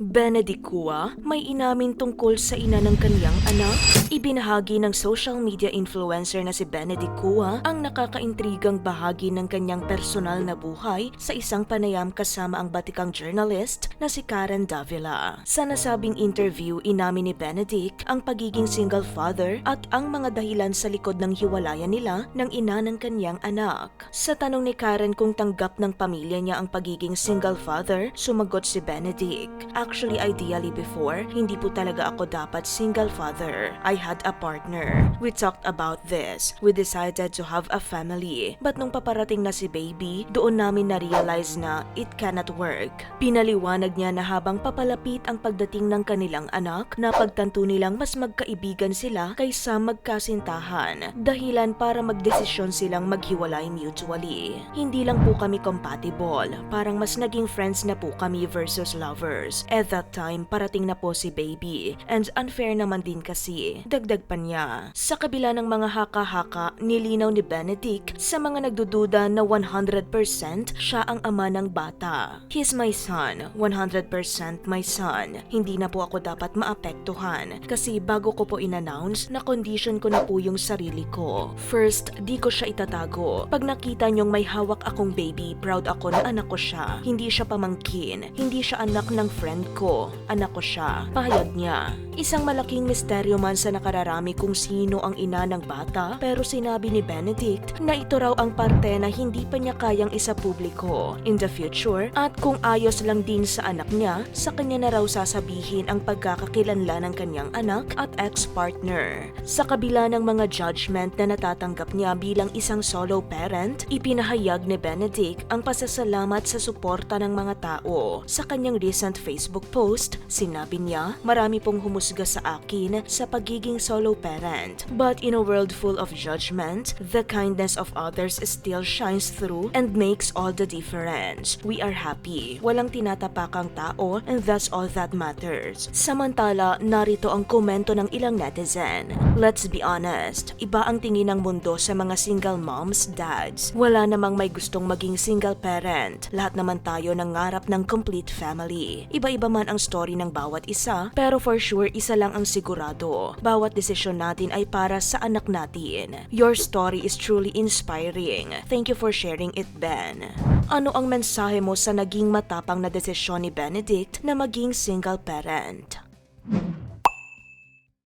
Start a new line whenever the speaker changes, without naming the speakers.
Benedict Cua may inamin tungkol sa ina ng kaniyang anak. Ibinahagi ng social media influencer na si Benedict Cua ang nakakaintrigang bahagi ng kanyang personal na buhay sa isang panayam kasama ang batikang journalist na si Karen Davila. Sa nasabing interview, inamin ni Benedict ang pagiging single father at ang mga dahilan sa likod ng hiwalayan nila ng ina ng kanyang anak. Sa tanong ni Karen kung tanggap ng pamilya niya ang pagiging single father, sumagot si Benedict. Actually, ideally before, hindi po talaga ako dapat single father. I had a partner. We talked about this. We decided to have a family. But nung paparating na si baby, doon namin na-realize na it cannot work. Pinaliwanag niya na habang papalapit ang pagdating ng kanilang anak, napagtanto nilang mas magkaibigan sila kaysa magkasintahan. Dahilan para magdesisyon silang maghiwalay mutually. Hindi lang po kami compatible. Parang mas naging friends na po kami versus lovers. At that time, parating na po si baby. And unfair naman din kasi. Dagdag pa niya. Sa kabila ng mga haka-haka, nilinaw ni Benedict sa mga nagdududa na 100% siya ang ama ng bata. He's my son. 100% my son. Hindi na po ako dapat maapektuhan kasi bago ko po in-announce na condition ko na po yung sarili ko. First, di ko siya itatago. Pag nakita niyong may hawak akong baby, proud ako na anak ko siya. Hindi siya pamangkin. Hindi siya anak ng friend ko. Anak ko siya. Pahayag niya. Isang malaking misteryo man sa nakararami kung sino ang ina ng bata pero sinabi ni Benedict na ito raw ang parte na hindi pa niya kayang isa publiko in the future at kung ayos lang din sa anak niya, sa kanya na raw sasabihin ang pagkakakilanlan ng kanyang anak at ex-partner. Sa kabila ng mga judgment na natatanggap niya bilang isang solo parent, ipinahayag ni Benedict ang pasasalamat sa suporta ng mga tao. Sa kanyang recent Facebook post, sinabi niya, marami pong humusga sa akin sa pagiging solo parent. But in a world full of judgment, the kindness of others still shines through and makes all the difference. We are happy. Walang tinatapakang tao and that's all that matters. Samantala, narito ang komento ng ilang netizen. Let's be honest, iba ang tingin ng mundo sa mga single moms, dads. Wala namang may gustong maging single parent. Lahat naman tayo nangarap ng complete family. Iba-iba man ang story ng bawat isa, pero for sure isa lang ang sigurado. Bawat desisyon natin ay para sa anak natin. Your story is truly inspiring. Thank you for sharing it, Ben. Ano ang mensahe mo sa naging matapang na desisyon ni Benedict na maging single parent?